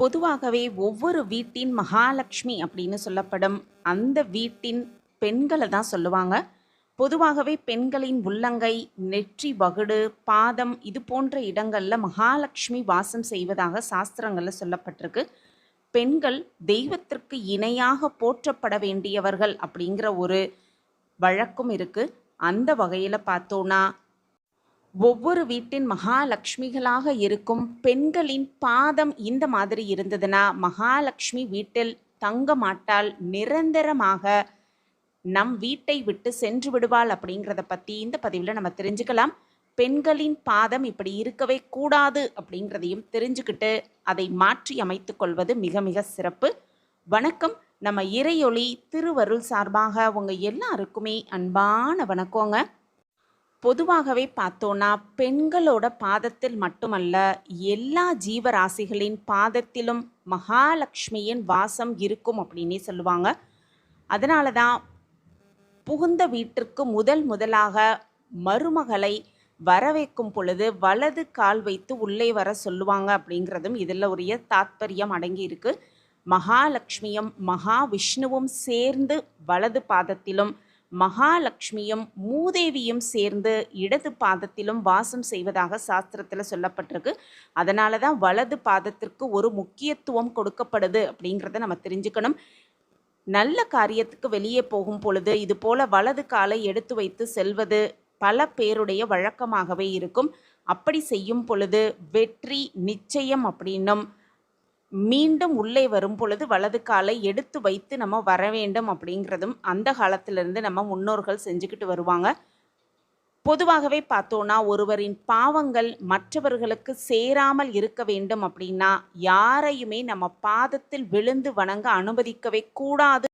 பொதுவாகவே ஒவ்வொரு வீட்டின் மகாலட்சுமி அப்படின்னு சொல்லப்படும் அந்த வீட்டின் பெண்களை தான் சொல்லுவாங்க. பொதுவாகவே பெண்களின் உள்ளங்கை நெற்றி வகுடு பாதம் இது போன்ற இடங்களில் மகாலட்சுமி வாசம் செய்வதாக சாஸ்திரங்களில் சொல்லப்பட்டிருக்கு. பெண்கள் தெய்வத்திற்கு இணையாக போற்றப்பட வேண்டியவர்கள் அப்படிங்கிற ஒரு வழக்கம் இருக்குது அந்த வகையில் பார்த்தோன்னா ஒவ்வொரு வீட்டின் மகாலட்சுமிகளாக இருக்கும் பெண்களின் பாதம் இந்த மாதிரி இருந்ததுன்னா மகாலட்சுமி வீட்டில் தங்க மாட்டால் நிரந்தரமாக நம் வீட்டை விட்டு சென்று விடுவாள் அப்படிங்கிறத பற்றி இந்த பதிவில் நம்ம தெரிஞ்சுக்கலாம். பெண்களின் பாதம் இப்படி இருக்கவே கூடாது அப்படிங்கிறதையும் தெரிஞ்சுக்கிட்டு அதை மாற்றி அமைத்து கொள்வது மிக மிக சிறப்பு. வணக்கம். நம்ம இறையொளி திருவருள் சார்பாக உங்கள் எல்லாருக்குமே அன்பான வணக்கங்க. பொதுவாகவே பார்த்தோன்னா பெண்களோட பாதத்தில் மட்டுமல்ல எல்லா ஜீவராசிகளின் பாதத்திலும் மகாலட்சுமியின் வாசம் இருக்கும் அப்படின்னே சொல்லுவாங்க. அதனால தான் புகுந்த வீட்டிற்கு முதல் முதலாக மருமகளை வரவேற்கும் பொழுது வலது கால் வைத்து உள்ளே வர சொல்லுவாங்க அப்படிங்கிறதும் இதில் உரிய தாத்பரியம் அடங்கி இருக்கு. மகாலட்சுமியும் மகாவிஷ்ணுவும் சேர்ந்து வலது பாதத்திலும் மகாலட்சுமியும் மூதேவியும் சேர்ந்து இடது பாதத்திலும் வாசம் செய்வதாக சாஸ்திரத்தில் சொல்லப்பட்டிருக்கு. அதனால தான் வலது பாதத்திற்கு ஒரு முக்கியத்துவம் கொடுக்கப்படுது அப்படிங்கிறத நம்ம தெரிஞ்சுக்கணும். நல்ல காரியத்துக்கு வெளியே போகும் பொழுது இது போல வலது காலை எடுத்து வைத்து செல்வது பல பேருடைய வழக்கமாகவே இருக்கும். அப்படி செய்யும் பொழுது வெற்றி நிச்சயம் அப்படின்னும் மீண்டும் உள்ளே வரும் பொழுது வலது காலை எடுத்து வைத்து நம்ம வர வேண்டும் அப்படிங்கிறதும் அந்த காலத்திலிருந்து நம்ம முன்னோர்கள் செஞ்சுக்கிட்டு வருவாங்க. பொதுவாகவே பார்த்தோன்னா ஒருவரின் பாவங்கள் மற்றவர்களுக்கு சேராமல் இருக்க வேண்டும் அப்படின்னா யாரையுமே நம்ம பாதத்தில் விழுந்து வணங்க அனுமதிக்கவே கூடாது